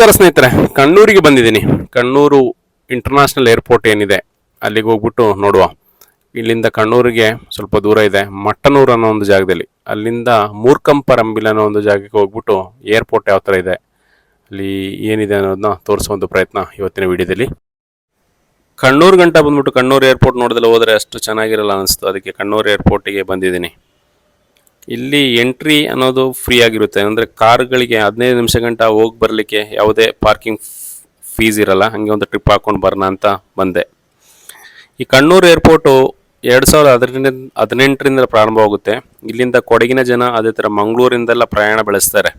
ನಮಸ್ಕಾರ ಸ್ನೇಹಿತರೆ, ಕಣ್ಣೂರಿಗೆ ಬಂದಿದ್ದೀನಿ. ಕಣ್ಣೂರು ಇಂಟರ್ನ್ಯಾಷನಲ್ ಏರ್ಪೋರ್ಟ್ ಏನಿದೆ, ಅಲ್ಲಿಗೆ ಹೋಗ್ಬಿಟ್ಟು ನೋಡುವ. ಇಲ್ಲಿಂದ ಕಣ್ಣೂರಿಗೆ ಸ್ವಲ್ಪ ದೂರ ಇದೆ, ಮಟ್ಟನೂರು ಅನ್ನೋ ಒಂದು ಜಾಗದಲ್ಲಿ. ಅಲ್ಲಿಂದ ಮೂರ್ಕಂಪರಂಬಿಲ್ ಅನ್ನೋ ಒಂದು ಜಾಗಕ್ಕೆ ಹೋಗ್ಬಿಟ್ಟು ಏರ್ಪೋರ್ಟ್ ಯಾವ ಥರ ಇದೆ, ಅಲ್ಲಿ ಏನಿದೆ ಅನ್ನೋದನ್ನ ತೋರಿಸೋ ಒಂದು ಪ್ರಯತ್ನ ಇವತ್ತಿನ ವಿಡಿಯೋದಲ್ಲಿ. ಕಣ್ಣೂರು ಗಂಟ ಬಂದ್ಬಿಟ್ಟು ಕಣ್ಣೂರು ಏರ್ಪೋರ್ಟ್ ನೋಡಿದ್ರೆ ಹೋದರೆ ಅಷ್ಟು ಚೆನ್ನಾಗಿರಲ್ಲ ಅನಿಸ್ತು. ಅದಕ್ಕೆ ಕಣ್ಣೂರು ಏರ್ಪೋರ್ಟಿಗೆ ಬಂದಿದ್ದೀನಿ. ಇಲ್ಲಿ ಎಂಟ್ರಿ ಅನ್ನೋದು ಫ್ರೀ ಆಗಿರುತ್ತೆ. ಅಂದರೆ ಕಾರ್ಗಳಿಗೆ ಹದಿನೈದು ನಿಮಿಷ ಗಂಟ ಹೋಗಿ ಬರಲಿಕ್ಕೆ ಯಾವುದೇ ಪಾರ್ಕಿಂಗ್ ಫೀಸ್ ಇರಲ್ಲ. ಹಾಗೆ ಒಂದು ಟ್ರಿಪ್ ಹಾಕ್ಕೊಂಡು ಬರೋಣ ಅಂತ ಬಂದೆ. ಈ ಕಣ್ಣೂರು ಏರ್ಪೋರ್ಟು ಎರಡು ಸಾವಿರದ ಹದಿನೆಂಟರಿಂದ ಹದಿನೆಂಟರಿಂದ ಪ್ರಾರಂಭವಾಗುತ್ತೆ ಇಲ್ಲಿಂದ ಕೊಡಗಿನ ಜನ ಅದೇ ಥರ ಮಂಗಳೂರಿಂದೆಲ್ಲ ಪ್ರಯಾಣ ಬೆಳೆಸ್ತಾರೆ.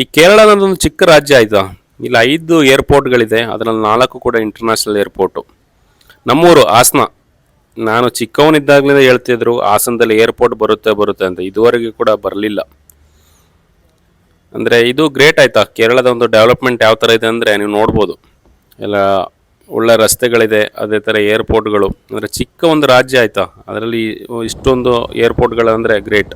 ಈ ಕೇರಳ ಅನ್ನೋದೊಂದು ಚಿಕ್ಕ ರಾಜ್ಯ ಆಯಿತು? ಇಲ್ಲಿ ಐದು ಏರ್ಪೋರ್ಟ್ಗಳಿದೆ ಅದರಲ್ಲಿ ನಾಲ್ಕು ಕೂಡ ಇಂಟರ್ನ್ಯಾಷನಲ್ ಏರ್ಪೋರ್ಟು ನಮ್ಮೂರು ಹಾಸನ. ನಾನು ಚಿಕ್ಕವನಿದ್ದಾಗಲೇ ಹೇಳ್ತಿದ್ರು, ಹಾಸನದಲ್ಲಿ ಏರ್ಪೋರ್ಟ್ ಬರುತ್ತೆ ಬರುತ್ತೆ ಅಂತ. ಇದುವರೆಗೂ ಕೂಡ ಬರಲಿಲ್ಲ. ಅಂದರೆ ಇದು ಗ್ರೇಟ್ ಆಯಿತಾ? ಕೇರಳದ ಒಂದು ಡೆವಲಪ್ಮೆಂಟ್ ಯಾವ ಥರ ಇದೆ ಅಂದರೆ ನೀವು ನೋಡ್ಬೋದು. ಎಲ್ಲ ಒಳ್ಳೆ ರಸ್ತೆಗಳಿದೆ, ಅದೇ ಥರ ಏರ್ಪೋರ್ಟ್ಗಳು ಅಂದರೆ ಚಿಕ್ಕ ಒಂದು ರಾಜ್ಯ ಆಯಿತಾ? ಅದರಲ್ಲಿ ಇಷ್ಟೊಂದು ಏರ್ಪೋರ್ಟ್ಗಳು ಅಂದರೆ ಗ್ರೇಟ್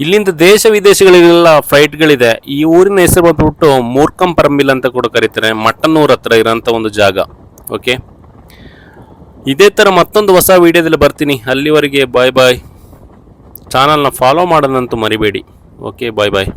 ಇಲ್ಲಿಂದ ದೇಶ ವಿದೇಶಗಳಿಗೆಲ್ಲ ಫ್ಲೈಟ್ಗಳಿದೆ. ಈ ಊರಿನ ಹೆಸರು ಬಂದ್ಬಿಟ್ಟು ಮೂರ್ಕಂಪರಂಬಿಲ್ ಅಂತ ಕೂಡ ಕರೀತಾರೆ. ಮಟ್ಟನ್ನೂರ್ ಹತ್ರ ಇರೋಂಥ ಒಂದು ಜಾಗ. ಓಕೆ ಇದೇ ಥರ ಮತ್ತೊಂದು ಹೊಸ ವಿಡಿಯೋದಲ್ಲಿ ಬರ್ತೀನಿ. ಅಲ್ಲಿವರೆಗೆ ಬಾಯ್ ಬಾಯ್ ಚಾನಲ್ನ ಫಾಲೋ ಮಾಡೋದಂತೂ ಮರಿಬೇಡಿ. ಓಕೆ ಬಾಯ್ ಬಾಯ್